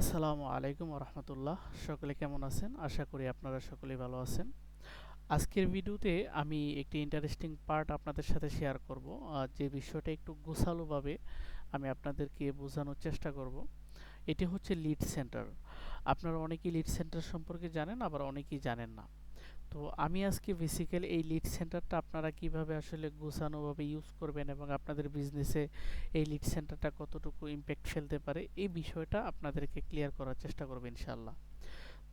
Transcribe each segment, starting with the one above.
আসসালামু আলাইকুম রহমতুল্লাহ সকলে কেমন আছেন? আশা করি আপনারা সকলেই ভালো আছেন। আজকের ভিডিওতে আমি একটি ইন্টারেস্টিং পার্ট আপনাদের সাথে শেয়ার করব। যে বিষয়টা একটু গোছালোভাবে আমি আপনাদেরকে বোঝানোর চেষ্টা করব। এটি হচ্ছে লিড সেন্টার আপনারা অনেকেই লিড সেন্টার সম্পর্কে জানেন, আবার অনেকেই জানেন না। তো আমি আজকে বেসিক্যালি এই লিড সেন্টারটা আপনারা কীভাবে আসলে গোছানোভাবে ইউজ করবেন এবং আপনাদের বিজনেসে এই লিড সেন্টারটা কতটুকু ইম্প্যাক্ট ফেলতে পারে, এই বিষয়টা আপনাদেরকে ক্লিয়ার করার চেষ্টা করব ইনশাল্লাহ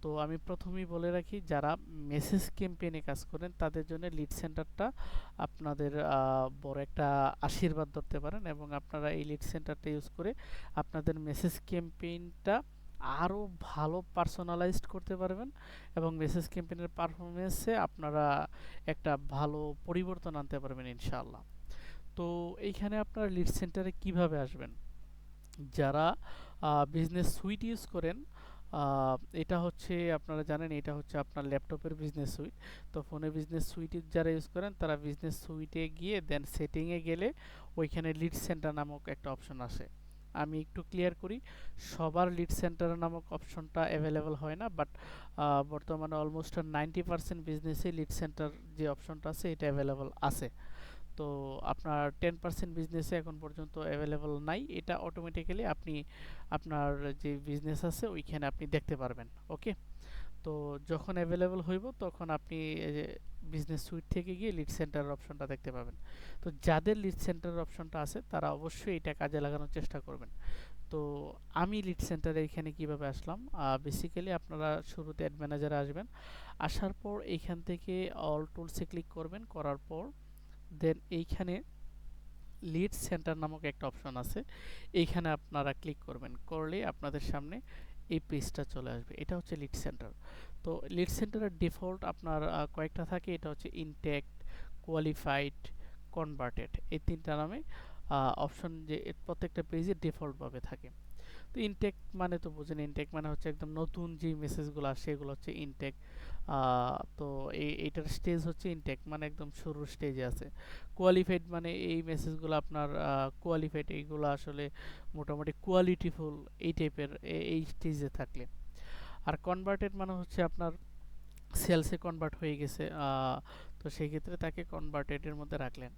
তো আমি প্রথমেই বলে রাখি, যারা মেসেজ ক্যাম্পেইনে কাজ করেন, তাদের জন্য লিড সেন্টারটা আপনাদের বড় একটা আশীর্বাদ ধরতে পারেন এবং আপনারা এই লিড সেন্টারটা ইউজ করে আপনাদের মেসেজ ক্যাম্পেইনটা আরও ভালো পার্সোনালাইজড করতে পারবেন এবং মেসেজ ক্যাম্পেনের পারফরমেন্সে আপনারা একটা ভালো পরিবর্তন আনতে পারবেন ইনশাআল্লাহ। তো এইখানে আপনারা লিড সেন্টারে কীভাবে আসবেন? যারা বিজনেস সুইট ইউজ করেন এটা হচ্ছে আপনারা জানেন এটা হচ্ছে আপনার ল্যাপটপের বিজনেস সুইট তো ফোনে বিজনেস সুইট যারা ইউজ করেন, তারা বিজনেস সুইটে গিয়ে দেন সেটিংয়ে গেলে ওইখানে লিড সেন্টার নামক একটা অপশন আসে। আমি একটু ক্লিয়ার করি, সবার লিড সেন্টার নামক অপশনটা অ্যাভেলেবল হয় না বাট বর্তমানে অলমোস্ট নাইনটি পার্সেন্ট বিজনেসে লিড সেন্টার যে অপশনটা আছে, এটা অ্যাভেলেবল আছে। তো আপনার টেন পার্সেন্ট বিজনেসে এখন পর্যন্ত অ্যাভেলেবল নাই, এটা অটোমেটিক্যালি আপনি, আপনার যে বিজনেস আছে, ওইখানে আপনি দেখতে পারবেন ওকে তো যখন অ্যাভেলেবল হইব, তখন আপনি বিজনেস সুইট থেকে গিয়ে লিড সেন্টারের অপশনটা দেখতে পাবেন। তো যাদের লিড সেন্টারের অপশনটা আছে, তারা অবশ্যই এটা কাজে লাগানোর চেষ্টা করবেন। তো আমি লিড সেন্টারে এখানে কীভাবে আসলাম? বেসিক্যালি আপনারা শুরুতে অ্যাড ম্যানেজারে আসবেন। আসার পর এইখান থেকে অল টুলসে ক্লিক করবেন। করার পর দেন এইখানে লিড সেন্টার নামক একটা অপশন আছে। এইখানে আপনারা ক্লিক করবেন। করলে আপনাদের সামনে এই পেজটা চলে আসবে। এটা হচ্ছে লিড সেন্টার তো লিড সেন্টারের ডিফল্ট আপনার কয়েকটা থাকে। এটা হচ্ছে ইনটেক্ট কোয়ালিফাইড কনভার্টেড এই তিনটা নামে অপশন যে প্রত্যেকটা পেজে ডিফল্টভাবে থাকে। তো ইনটেক মানে তো বুঝেন ইনটেক মানে হচ্ছে একদম নতুন যে মেসেজগুলো আসে সেগুলো হচ্ছে ইনটেক তো এই এইটার স্টেজ হচ্ছে ইনটেক মানে একদম শুরুর স্টেজে আছে। কোয়ালিফাইড মানে এই মেসেজগুলো আপনার কোয়ালিফাইড এইগুলো আসলে মোটামুটি কোয়ালিটিফুল এই টাইপের এই স্টেজে থাকলে। আর কনভার্টেড মানে হচ্ছে আপনার সেলসে কনভার্ট হয়ে গেছে তো সেই ক্ষেত্রে তাকে কনভার্টেডের মধ্যে রাখলেন।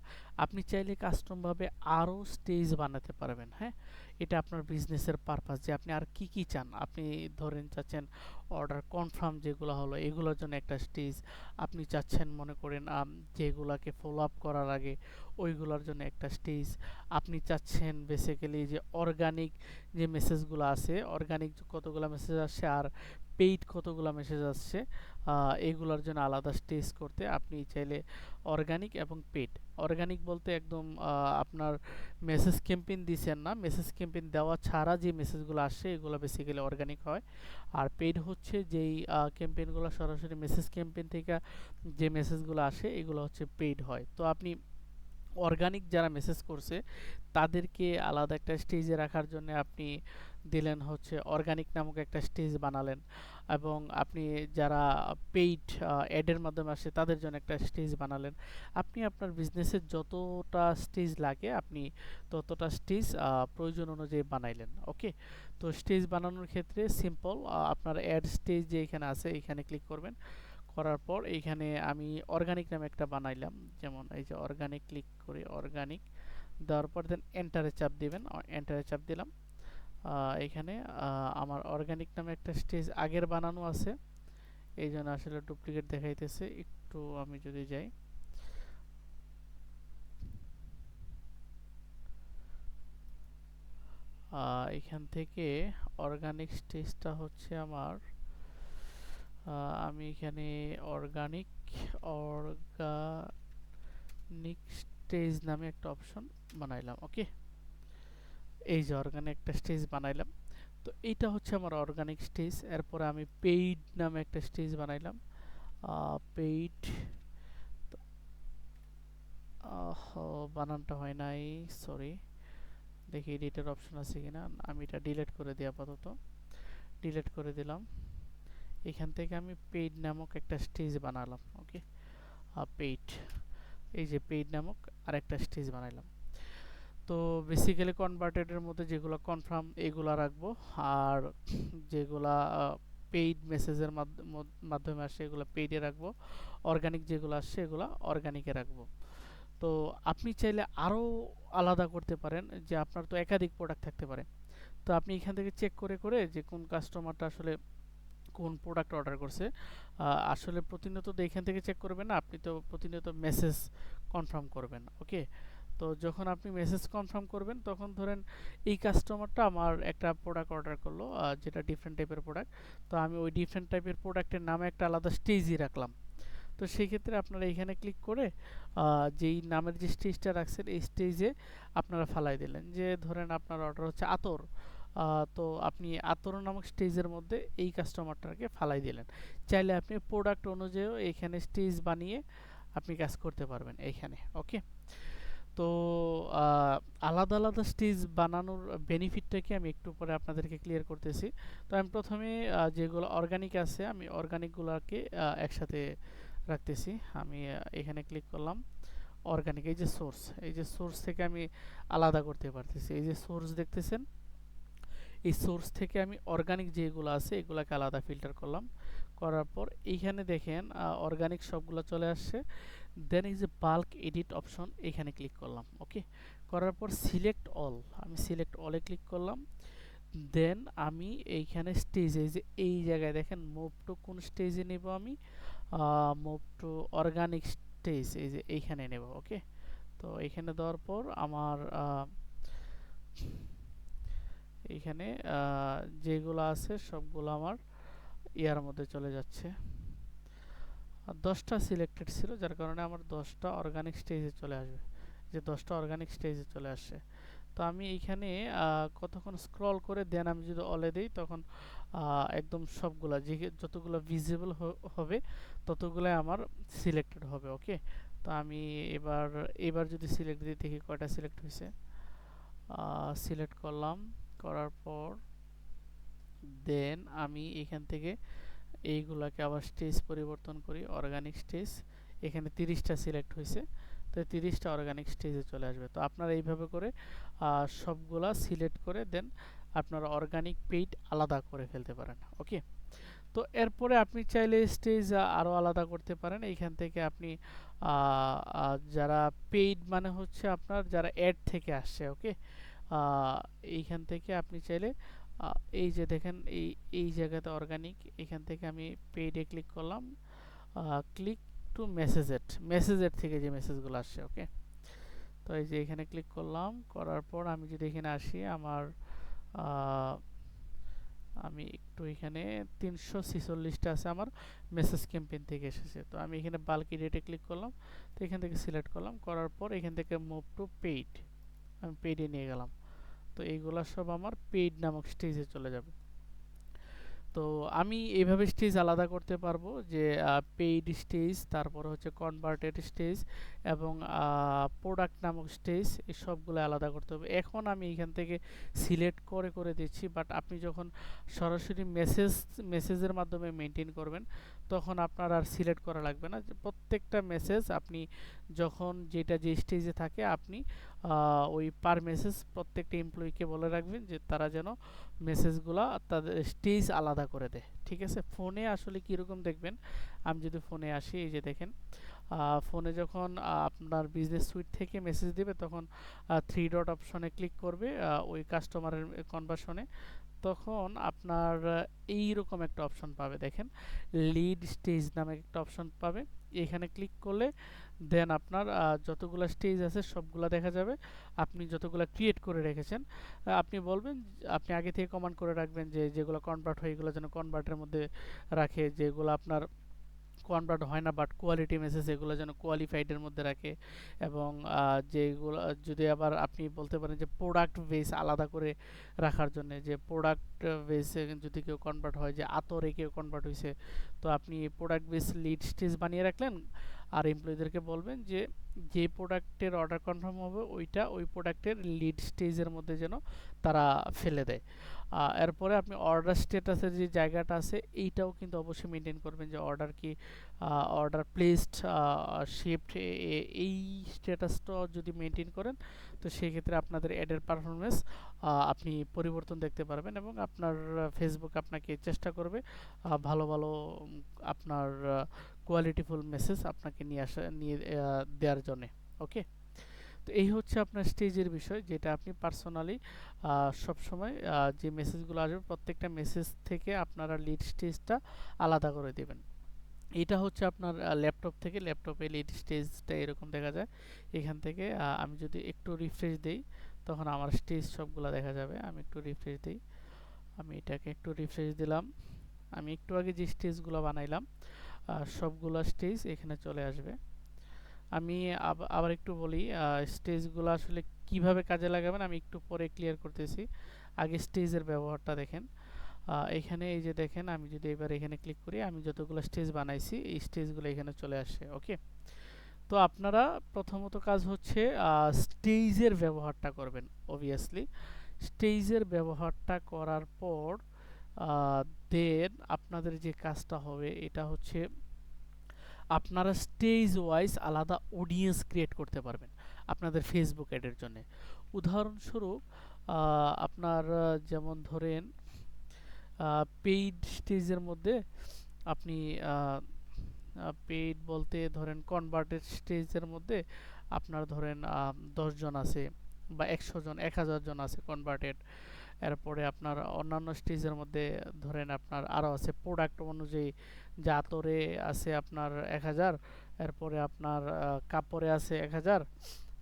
আপনি চাইলে কাস্টমভাবে আরও স্টেজ বানাতে পারবেন হ্যাঁ? এটা আপনার বিজনেসের পারপাস যে আপনি আর কি কি চান? আপনি ধরেন চাচ্ছেন অর্ডার কনফার্ম যেগুলো হলো, এগুলোর জন্য একটা স্টেজ আপনি চাচ্ছেন মনে করেন যেগুলোকে ফলো আপ করার আগে ওইগুলোর জন্য একটা স্টেজ আপনি চাচ্ছেন বেসিক্যালি যে অর্গানিক যে মেসেজগুলো আছে অর্গানিক কতগুলো মেসেজ আসছে আর পেইড কতগুলো মেসেজ আসছে এগুলোর জন্য আলাদা স্টেজ করতে আপনি চাইলে অর্গানিক এবং পেড অর্গানিক বলতে একদম আপনার মেসেজ ক্যাম্পেইন দিচ্ছেন না। মেসেজ ক্যাম্পেইন দেওয়া ছাড়া যে মেসেজগুলো আসে এগুলো বেসিক্যালি অর্গানিক হয়। আর পেড হচ্ছে যেই ক্যাম্পেইনগুলো সরাসরি মেসেজ ক্যাম্পেইন থেকে যে মেসেজগুলো আসে, এগুলো হচ্ছে পেড হয়। তো আপনি অর্গানিক যারা মেসেজ করছে, তাদেরকে আলাদা একটা স্টেজে রাখার জন্য আপনি দিলেন হচ্ছে অর্গানিক নামক একটা স্টেজ বানালেন এবং আপনি যারা পেইড অ্যাডের মাধ্যমে আসে তাদের জন্য একটা স্টেজ বানালেন। আপনি আপনার বিজনেসের যতটা স্টেজ লাগে আপনি ততটা স্টেজ প্রয়োজন অনুযায়ী বানাইলেন ওকে তো স্টেজ বানানোর ক্ষেত্রে সিম্পল আপনার অ্যাড স্টেজ যে এখানে আছে, এখানে ক্লিক করবেন। করার পর এইখানে আমি অর্গানিক নামে একটা বানাইলাম। যেমন এই যে অর্গানিক ক্লিক করি অর্গানিক দেওয়ার পর দেন এন্টারে চাপ দিবেন। এন্টারে চাপ দিলাম। এখানে আমার অর্গানিক নামে একটা স্টেজ আগের বানানো আছে। এই জন্য আসলে ডুপ্লিকেট দেখাইতেছে। একটু আমি যদি যাই। এখান থেকে অর্গানিক স্টেজটা হচ্ছে আমার আমি এখানে অর্গানিক অর্গানিক স্টেজ নামে একটা অপশন বানাইলাম ওকে এই যে অর্গানিক একটা স্টেজ বানাইলাম। তো এইটা হচ্ছে আমার অর্গানিক স্টেজ এরপরে আমি পেইড নামে একটা স্টেজ বানাইলাম। পেইড বানানটা হয় নাই সরি দেখি এডিটের অপশন আছে কিনা। আমি এটা ডিলিট করে দিই আপাতত। ডিলিট করে দিলাম। এখান থেকে আমি পেইড নামক একটা স্টেজ বানালাম ওকে পেইড এই যে পেইড নামক আরেকটা স্টেজ বানাইলাম তো বেসিক্যালি কনভার্টেডের মধ্যে যেগুলো কনফার্ম এগুলো রাখব। আর যেগুলা পেইড মেসেজের মাধ্যমে আসে, এগুলো পেইডে রাখব। অর্গানিক যেগুলো আসছে এগুলো অর্গানিকে রাখব। তো আপনি চাইলে আরও আলাদা করতে পারেন, যে আপনার তো একাধিক প্রোডাক্ট থাকতে পারে। তো আপনি এখান থেকে চেক করে করে যে কোন কাস্টমারটা আসলে কোন প্রোডাক্ট অর্ডার করছে। আসলে প্রতিনিয়ত তো এখান থেকে চেক করবেন না আপনি তো প্রতিনিয়ত মেসেজ কনফার্ম করবেন ওকে তো যখন আপনি মেসেজ কনফার্ম করবেন, তখন ধরেন এই কাস্টমারটা আমার একটা প্রোডাক্ট অর্ডার করল যেটা ডিফারেন্ট টাইপের প্রোডাক্ট তো আমি ওই ডিফারেন্ট টাইপের প্রোডাক্টের নামে একটা আলাদা স্টেজই রাখলাম। তো সেই ক্ষেত্রে আপনারা এখানে ক্লিক করে যেই নামের যে স্টেজটা রাখছেন, এই স্টেজে আপনারা ফালাই দিলেন। যে ধরেন আপনার অর্ডার হচ্ছে আতর তো আপনি আতর নামক স্টেজের মধ্যে এই কাস্টমারটাকে ফালাই দিলেন। চাইলে আপনি প্রোডাক্ট অনুযায়ীও এখানে স্টেজ বানিয়ে আপনি কাজ করতে পারবেন এইখানে ওকে তো আলাদা আলাদা স্টেজ বানানোর বেনিফিটটাকে আমি একটু পরে আপনাদেরকে ক্লিয়ার করতেছি। তো আমি প্রথমে যেগুলো অর্গানিক আছে, আমি অর্গানিকগুলোকে একসাথে রাখতেছি। আমি এখানে ক্লিক করলাম অর্গানিক এই যে সোর্স এই যে সোর্স থেকে আমি আলাদা করতে পারতেছি। এই যে সোর্স দেখতেছেন? এই সোর্স থেকে আমি অর্গানিক যেগুলো আছে, এগুলাকে আলাদা ফিল্টার করলাম। করার পর এইখানে দেখেন অর্গানিক সবগুলো চলে আসছে। দেন এই যে বাল্ক এডিট অপশন এখানে ক্লিক করলাম ওকে করার পর সিলেক্ট অল আমি সিলেক্ট অলে ক্লিক করলাম। দেন আমি এইখানে স্টেজে যে এই জায়গায় দেখেন মুভ টু কোন স্টেজে নেব আমি? মুভ টু অর্গানিক স্টেজ এই যে এইখানে নেব ওকে তো এইখানে দেওয়ার পর আমার এইখানে যেগুলো আছে সবগুলো আমার ইয়ার মধ্যে চলে যাচ্ছে। দশটা সিলেক্টেড ছিল, যার কারণে আমার দশটা অর্গানিক স্টেজে চলে আসবে। যে দশটা অর্গানিক স্টেজে চলে আসে তো আমি এইখানে কতক্ষণ স্ক্রল করে দেন আমি যদি অলে দিই, তখন একদম সবগুলা যে যতগুলো ভিজিবল হবে ততগুলো আমার সিলেক্টেড হবে ওকে তো আমি এবার এবার যদি সিলেক্ট দিই, দেখি কয়টা সিলেক্ট হয়েছে সিলেক্ট করলাম। করার পর দেন আমি এখান থেকে এইগুলাকে আবার স্টেজ পরিবর্তন করি অর্গানিক স্টেজ এখানে তিরিশটা সিলেক্ট হয়েছে তো তিরিশটা অর্গানিক স্টেজে চলে আসবে। তো আপনারা এইভাবে করে সবগুলা সিলেক্ট করে দেন আপনারা অর্গানিক পেইড আলাদা করে ফেলতে পারেন ওকে তো এরপরে আপনি চাইলে স্টেজ আরও আলাদা করতে পারেন। এইখান থেকে আপনি যারা পেইড মানে হচ্ছে আপনার যারা অ্যাড থেকে আসছে ওকে এইখান থেকে আপনি চাইলে এই যে দেখেন, এই এই জায়গাতে অর্গানিক এখান থেকে আমি পেইডে ক্লিক করলাম। ক্লিক টু মেসেজেট মেসেজেট থেকে যে মেসেজগুলো আসছে ওকে তো এই যে এখানে ক্লিক করলাম, করার পর আমি যদি এখানে আসি, আমার আমি একটু এখানে তিনশো ছিচল্লিশটা আছে আমার মেসেজ ক্যাম্পেইন থেকে এসেছে। তো আমি এখানে বাল্কি ডেটে ক্লিক করলাম, তো এখান থেকে সিলেক্ট করলাম, করার পর এখান থেকে মুভ টু পেইড আমি পেইডে নিয়ে গেলাম। তো এইগুলা সব আমার পেইড নামক স্টেজে চলে যাবে। তো আমি এইভাবে স্টেজ আলাদা করতে পারব যে পেইড স্টেজ তারপর হচ্ছে কনভার্টেড স্টেজ এবং প্রোডাক্ট নামক স্টেজ এই সবগুলো আলাদা করতে হবে। এখন আমি এখান থেকে সিলেক্ট করে করে দিচ্ছি বাট আপনি যখন সরাসরি মেসেজ মেসেজের মাধ্যমে মেনটেন করবেন, তখন আপনার আর সিলেক্ট করা লাগবে না। প্রত্যেকটা মেসেজ আপনি যখন যেটা যে স্টেজে থাকে, আপনি ওই পার মেসেজ প্রত্যেকটা এমপ্লয়িকে বলে রাখবেন যে তারা যেন মেসেজগুলো তাদের স্টেজ আলাদা করে দেয়। ঠিক আছে? ফোনে আসলে কীরকম দেখবেন? আমি যদি ফোনে আসি, এই যে দেখেন ফোনে যখন আপনার বিজনেস সুইট থেকে মেসেজ দেবে, তখন থ্রি ডট অপশনে ক্লিক করবে ওই কাস্টমারের কনভার্সনে তখন আপনার এই রকম একটা অপশন পাবে। দেখেন লিড স্টেজ নামে একটা অপশন পাবে। এখানে ক্লিক করলে দেন আপনার যতগুলো স্টেজ আছে, সবগুলো দেখা যাবে। আপনি যতগুলো ক্রিয়েট করে রেখেছেন আপনি বলবেন, আপনি আগে থেকে কমান্ড করে রাখবেন যে, যেগুলো কনভার্ট হয়, এগুলো যেন কনভার্টের মধ্যে রাখে, যেগুলো আপনার কনভার্ট হয় না বাট কোয়ালিটি মেসেজ এগুলো যেন কোয়ালিফাইডের মধ্যে রাখে। এবং যেগুলো, যদি আবার আপনি বলতে পারেন যে প্রোডাক্ট বেস আলাদা করে রাখার জন্য, যে প্রোডাক্ট বেসে যদি কেউ কনভার্ট হয়, যে, আতরে কেউ কনভার্ট হয়েছে তো আপনি প্রোডাক্ট বেস লিড স্টেজ বানিয়ে রাখলেন আর এমপ্লয়ীদেরকে বলবেন যে যে প্রোডাক্টের অর্ডার কনফার্ম হবে, ওইটা ওই প্রোডাক্টের লিড স্টেজের মধ্যে যেন তারা ফেলে দেয়। এরপরে আপনি অর্ডার স্ট্যাটাসের যে জায়গাটা আছে, এইটাও কিন্তু অবশ্যই মেনটেন করবেন যে অর্ডার কি অর্ডার প্লেসড শিফট এই স্ট্যাটাসটাও যদি মেনটেন করেন, তো সেই ক্ষেত্রে আপনাদের অ্যাডের পারফরমেন্স আপনি পরিবর্তন দেখতে পারবেন এবং আপনার ফেসবুক আপনাকে চেষ্টা করবে ভালো ভালো আপনার কোয়ালিটিফুল মেসেজ আপনাকে নিয়ে আসা, নিয়ে দেওয়ার জন্যে ওকে তো এই হচ্ছে আপনার স্টেজের বিষয় যেটা আপনি পার্সোনালি সবসময় যে মেসেজগুলো আসবে প্রত্যেকটা মেসেজ থেকে আপনারা লিড স্টেজটা আলাদা করে দেবেন। এটা হচ্ছে আপনার ল্যাপটপ থেকে ল্যাপটপে লিড স্টেজটা এরকম দেখা যায়। এখান থেকে আমি যদি একটু রিফ্রেশ দেই, তখন আমার স্টেজ সবগুলো দেখা যাবে। আমি একটু রিফ্রেশ দিই। আমি এটাকে একটু রিফ্রেশ দিলাম। আমি একটু আগে যে স্টেজগুলো বানাইলাম সবগুলো স্টেজ এখানে চলে আসবে। আমি আব- আবার একটু বলি স্টেজগুলো আসলে কীভাবে কাজে লাগাবেন আমি একটু পরে ক্লিয়ার করতেছি। আগে স্টেজের ব্যবহারটা দেখেন। এখানে এই যে দেখেন, আমি যদি এবার এখানে ক্লিক করি, আমি যতগুলো স্টেজ বানাইছি, এই স্টেজগুলো এখানে চলে আসে ওকে তো আপনারা প্রথমত কাজ হচ্ছে স্টেজের ব্যবহারটা করবেন অবভিয়াসলি স্টেজের ব্যবহারটা করার পর দেন আপনাদের যে কাজটা হবে, এটা হচ্ছে আপনারা স্টেজ ওয়াইজ আলাদা অডিয়েন্স ক্রিয়েট করতে পারবেন আপনাদের ফেসবুক অ্যাডের জন্য। উদাহরণস্বরূপ আপনার যেমন ধরেন পেইড স্টেজের মধ্যে আপনি পেইড বলতে ধরেন কনভার্টেড স্টেজের মধ্যে আপনার ধরেন দশজন আছে বা একশো জন, এক হাজার জন আছে কনভার্টেড এরপরে আপনার অন্যান্য স্টেজের মধ্যে ধরেন আপনার আরও আছে প্রোডাক্ট অনুযায়ী জাতরে আছে আপনার এক হাজার, এরপরে আপনার কাপড়ে আছে এক হাজার,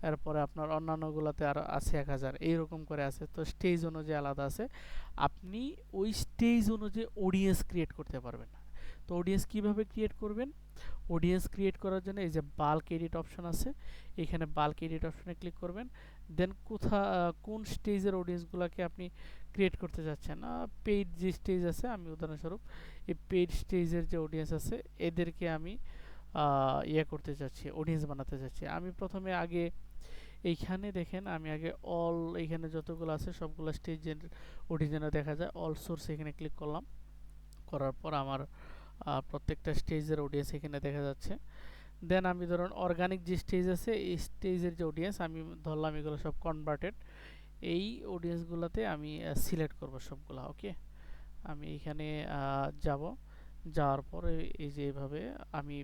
এরপরে আপনার অন্যান্যগুলোতে আর আছে এক হাজার, এইরকম করে আছে। তো স্টেজ অনুযায়ী আলাদা আছে। আপনি ওই স্টেজ অনুযায়ী অডিয়েন্স ক্রিয়েট করতে পারবেন তো অডিয়েন্স কীভাবে ক্রিয়েট করবেন? অডিয়েন্স ক্রিয়েট করার জন্য এই যে বাল্ক এডিট অপশন আছে, এখানে বাল্ক এডিট অপশনে ক্লিক করবেন। দেন কোথা কোন স্টেজের অডিয়েন্সগুলোকে আপনি ক্রিয়েট করতে চাচ্ছেন পেইড যে স্টেজ আছে, আমি উদাহরণস্বরূপ এই পেইড স্টেজের যে অডিয়েন্স আছে, এদেরকে আমি ইয়ে করতে চাচ্ছি অডিয়েন্স বানাতে চাচ্ছি আমি প্রথমে আগে এইখানে দেখেন, আমি আগে অল এখানে যতগুলো আছে, সবগুলো স্টেজের অডিয়েন্স দেখা যায় অল সোর্স এখানে ক্লিক করলাম। করার পর আমার প্রত্যেকটা স্টেজের অডিয়েন্স এখানে দেখা যাচ্ছে। দেন আমি ধরুন অর্গানিক যে স্টেজ আছে, এই স্টেজের যে অডিয়েন্স আমি ধরলাম এগুলো সব কনভার্টেড এই অডিয়েন্সগুলোতে আমি সিলেক্ট করব সবগুলা ওকে আমি এখানে যাব। যাওয়ার পরে এই যে এইভাবে আমি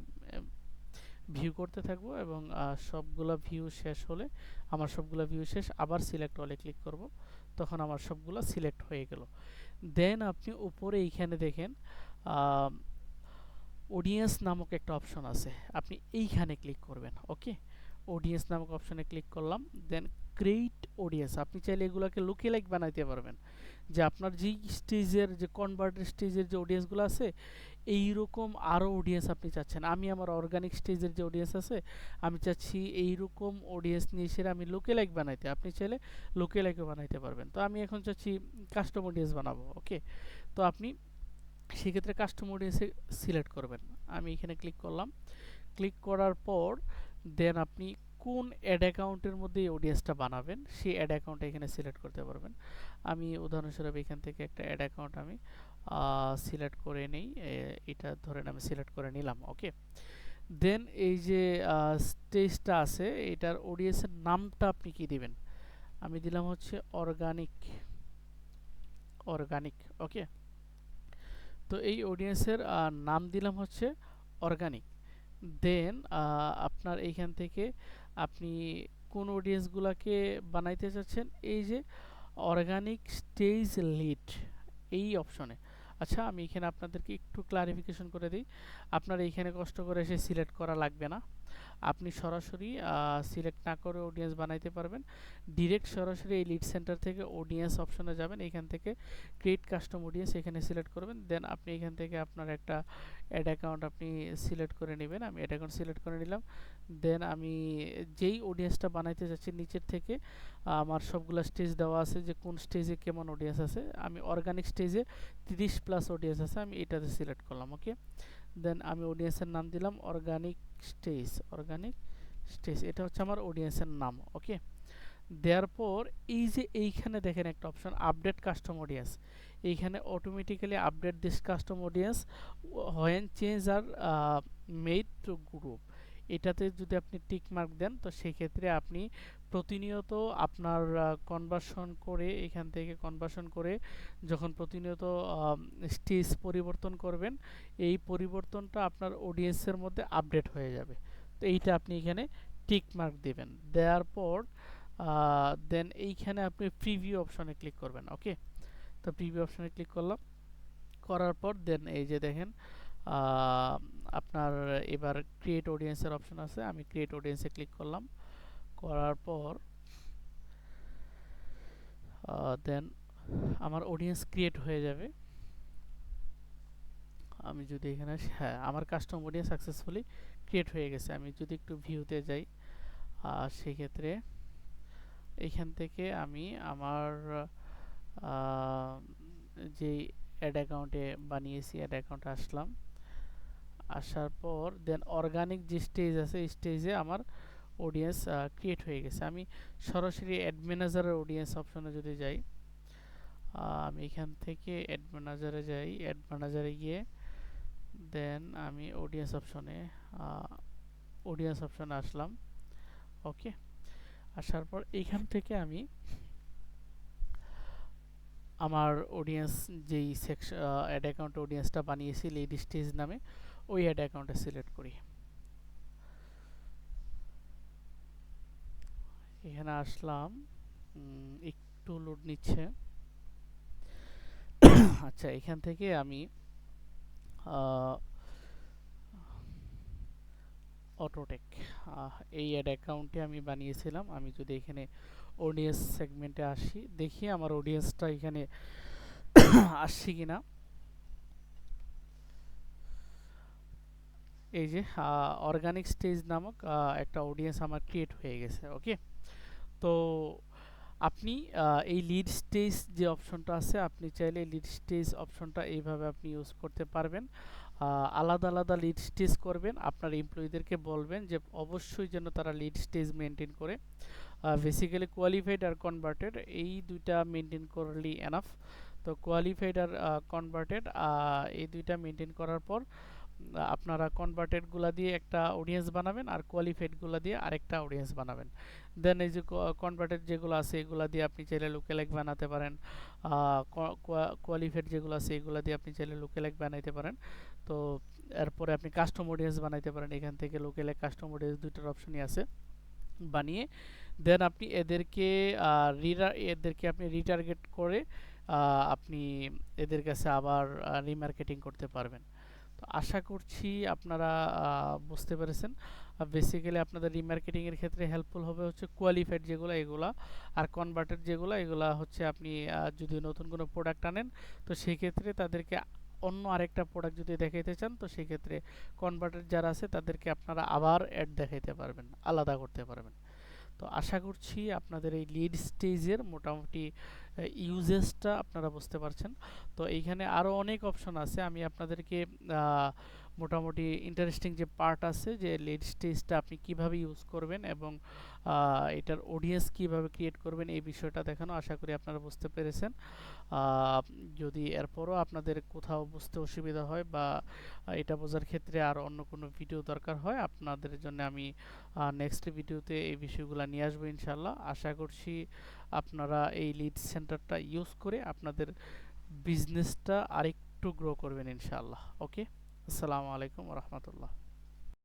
ভিউ করতে থাকব এবং সবগুলা ভিউ শেষ হলে আমার সবগুলা ভিউ শেষ, আবার সিলেক্ট হলে ক্লিক করব। তখন আমার সবগুলা সিলেক্ট হয়ে গেল। দেন আপনি উপরে এইখানে দেখেন অডিয়েন্স নামক একটা অপশন আছে। আপনি এইখানে ক্লিক করবেন ওকে অডিয়েন্স নামক অপশনে ক্লিক করলাম দেন ক্রিয়েট অডিয়েন্স আপনি চাইলে এগুলোকে লুকে লাইক বানাইতে পারবেন। যে আপনার যেই স্টেজের, যে কনভার্টেড স্টেজের যে অডিয়েন্সগুলো আছে, এইরকম আরও অডিয়েন্স আপনি চাচ্ছেন। আমি আমার অর্গানিক স্টেজের যে অডিয়েন্স আছে, আমি চাচ্ছি এইরকম অডিয়েন্স নিয়ে এসে আমি লোকে লাইক বানাইতে। আপনি চাইলে লোকে লাইকও বানাইতে পারবেন। তো আমি এখন চাচ্ছি কাস্টম অডিয়েন্স বানাবো ওকে তো আপনি সেক্ষেত্রে কাস্টম অডিয়েন্সে সিলেক্ট করবেন। আমি এখানে ক্লিক করলাম। ক্লিক করার পর দেন আপনি কোন অ্যাড অ্যাকাউন্টের মধ্যে এই অডিয়েন্সটা বানাবেন, সেই অ্যাড অ্যাকাউন্ট এখানে সিলেক্ট করতে পারবেন। আমি উদাহরণস্বরূপ এখান থেকে একটা অ্যাড অ্যাকাউন্ট আমি সিলেক্ট করে নেই এটা ধরেন আমি সিলেক্ট করে নিলাম ওকে দেন এই যে স্টেজটা আছে, এটার অডিয়েন্সের নামটা আপনি কি দিবেন? আমি দিলাম হচ্ছে অর্গানিক অর্গানিক ওকে তো এই অডিয়েন্সের নাম দিলাম হচ্ছে অর্গানিক দেন আপনার এইখান থেকে আপনি কোন অডিয়েন্সগুলোকে বানাইতে চাচ্ছেন? এই যে অর্গানিক স্টেজ লিড এই অপশনে আচ্ছা আমি এখানে আপনাদেরকে একটু ক্লারিফিকেশন করে দিই। আপনার এইখানে কষ্ট করে এসে সিলেক্ট করা লাগবে না। আপনি সরাসরি সিলেক্ট না করে অডিয়েন্স বানাইতে পারবেন। ডিরেক্ট সরাসরি এই লিড সেন্টার থেকে অডিয়েন্স অপশনে যাবেন। এখান থেকে ক্রিয়েট কাস্টম অডিয়েন্স এখানে সিলেক্ট করবেন। দেন আপনি এখান থেকে আপনার একটা অ্যাড অ্যাকাউন্ট আপনি সিলেক্ট করে নেবেন। আমি অ্যাড অ্যাকাউন্ট সিলেক্ট করে নিলাম। দেন আমি যেই অডিয়েন্সটা বানাইতে যাচ্ছি নিচের থেকে, আমার সবগুলো স্টেজ দেওয়া আছে যে কোন স্টেজে কেমন অডিয়েন্স আছে। আমি অর্গানিক স্টেজে তিরিশ প্লাস অডিয়েন্স আছে, আমি এটাতে সিলেক্ট করলাম ওকে দেন আমি অডিয়েন্সের নাম দিলাম অর্গানিক স্টেজ অর্গানিক স্টেজ এটা হচ্ছে আমার অডিয়েন্সের নাম ওকে দেওয়ার পর এই যে এইখানে দেখেন একটা অপশন আপডেট কাস্টম অডিয়েন্স এইখানে automatically update this custom audience when change are made to group এটাতে যদি আপনি টিক মার্ক দেন, তো সেক্ষেত্রে আপনি প্রতিনিয়ত আপনার কনভার্সন করে এখান থেকে কনভার্সন করে যখন প্রতিনিয়ত স্টেজ পরিবর্তন করবেন, এই পরিবর্তনটা আপনার অডিয়েন্সের মধ্যে আপডেট হয়ে যাবে। তো এইটা আপনি এখানে টিক মার্ক দেবেন। দেওয়ার পর দেন এইখানে আপনি প্রিভিউ অপশনে ক্লিক করবেন ওকে তো প্রিভিউ অপশনে ক্লিক করলাম। করার পর দেন এই যে দেখেন আপনার এবার ক্রিয়েট অডিয়েন্সের অপশন আছে, আমি ক্রিয়েট অডিয়েন্সে ক্লিক করলাম। করার পর দেন আমার অডিয়েন্স ক্রিয়েট হয়ে যাবে। আমি যদি এখানে হ্যাঁ আমার কাস্টম অডিয়েন্স সাকসেসফুলি ক্রিয়েট হয়ে গেছে। আমি যদি একটু ভিউতে যাই আর সেক্ষেত্রে এখান থেকে আমি আমার যেই অ্যাড অ্যাকাউন্টে বানিয়েছি অ্যাড অ্যাকাউন্টে আসলাম। আসার পর দেন অর্গানিক যে স্টেজ আছে স্টেজে আমার অডিয়েন্স ক্রিয়েট হয়ে গেছে। আমি সরাসরি অ্যাড ম্যানেজারের অডিয়েন্স অপশনে যদি যাই আমি এখান থেকে অ্যাড ম্যানেজারে যাই। অ্যাড ম্যানেজারে গিয়ে দেন আমি অডিয়েন্স অপশনে অডিয়েন্স অপশনে আসলাম। ওকে আসার পর এখান থেকে আমি আমার অডিয়েন্স যেই সেকশন অ্যাড অ্যাকাউন্ট অডিয়েন্সটা বানিয়েছি লিড স্টেজ নামে ওই অ্যাড অ্যাকাউন্টে সিলেক্ট করি। এখানে আসলাম একটু লোড নিচ্ছে। আচ্ছা এখান থেকে আমি অটোটেক এই অ্যাড অ্যাকাউন্টে আমি বানিয়েছিলাম। আমি যদি এখানে অডিয়েন্স সেগমেন্টে আসি, দেখি আমার অডিয়েন্সটা এখানে আসছে কিনা। এই যে অর্গানিক স্টেজ নামক একটা অডিয়েন্স আমার ক্রিয়েট হয়ে গেছে ওকে তো আপনি এই লিড স্টেজ যে অপশনটা আছে, আপনি চাইলে লিড স্টেজ অপশনটা এইভাবে আপনি ইউজ করতে পারবেন। আলাদা আলাদা লিড স্টেজ করবেন, আপনার এমপ্লয়ীদেরকে বলবেন যে, অবশ্যই যেন তারা লিড স্টেজ মেনটেন করে। বেসিক্যালি কোয়ালিফাইড আর কনভার্টেড এই দুইটা মেনটেন করলেই এনাফ তো কোয়ালিফাইড আর কনভার্টেড এই দুইটা মেনটেন করার পর আপনারা কনভার্টেডগুলা দিয়ে একটা অডিয়েন্স বানাবেন আর কোয়ালিফাইডগুলা দিয়ে আরেকটা অডিয়েন্স বানাবেন। দেন এই যে কনভার্টেড যেগুলো আছে এগুলো দিয়ে আপনি চাইলে লুকেলাইক বানাতে পারেন। কোয়ালিফাইড যেগুলো আছে এগুলো দিয়ে আপনি চাইলে লুকেলাইক বানাইতে পারেন। তো এরপরে আপনি কাস্টম অডিয়েন্স বানাইতে পারেন। এখান থেকে লুকেলাইক কাস্টম অডিয়েন্স দুইটার অপশনই আছে বানিয়ে। দেন আপনি এদেরকে এদেরকে আপনি রিটার্গেট করে আপনি এদের কাছে আবার রিমার্কেটিং করতে পারবেন। তো আশা করছি আপনারা বুঝতে পেরেছেন। বেসিক্যালি আপনাদের রিমার্কেটিংয়ের ক্ষেত্রে হেল্পফুল হবে হচ্ছে কোয়ালিফাইড যেগুলো, এগুলা। আর কনভার্টেড যেগুলো, এগুলা হচ্ছে আপনি যদি নতুন কোনো প্রোডাক্ট আনেন, তো সেই ক্ষেত্রে তাদেরকে অন্য আরেকটা প্রোডাক্ট যদি দেখাইতে চান, তো সেক্ষেত্রে কনভার্টেড যারা আছে, তাদেরকে আপনারা আবার অ্যাড দেখাইতে পারবেন, আলাদা করতে পারবেন। তো আশা করছি আপনাদের এই লিড স্টেজের মোটামুটি ইউজেসটা আপনারা বুঝতে পারছেন। তো এইখানে আরও অনেক অপশন আছে। আমি আপনাদেরকে মোটামুটি ইন্টারেস্টিং যে পার্ট আছে, যে লিড স্টেজটা আপনি কীভাবে ইউজ করবেন এবং এটার অডিয়েন্স কীভাবে ক্রিয়েট করবেন, এই বিষয়টা দেখানো, আশা করি আপনারা বুঝতে পেরেছেন। যদি এরপরও আপনাদের কোথাও বুঝতে অসুবিধা হয় বা এটা বোঝার ক্ষেত্রে আর অন্য কোনো ভিডিও দরকার হয়, আপনাদের জন্য আমি নেক্সট ভিডিওতে এই বিষয়গুলো নিয়ে আসব ইনশাল্লাহ আশা করছি আপনারা এই লিড সেন্টারটা ইউজ করে আপনাদের বিজনেসটা আরেকটু গ্রো করবেন ইনশাআল্লাহ। ওকে আসসালামু আলাইকুম রহমতুল্লাহ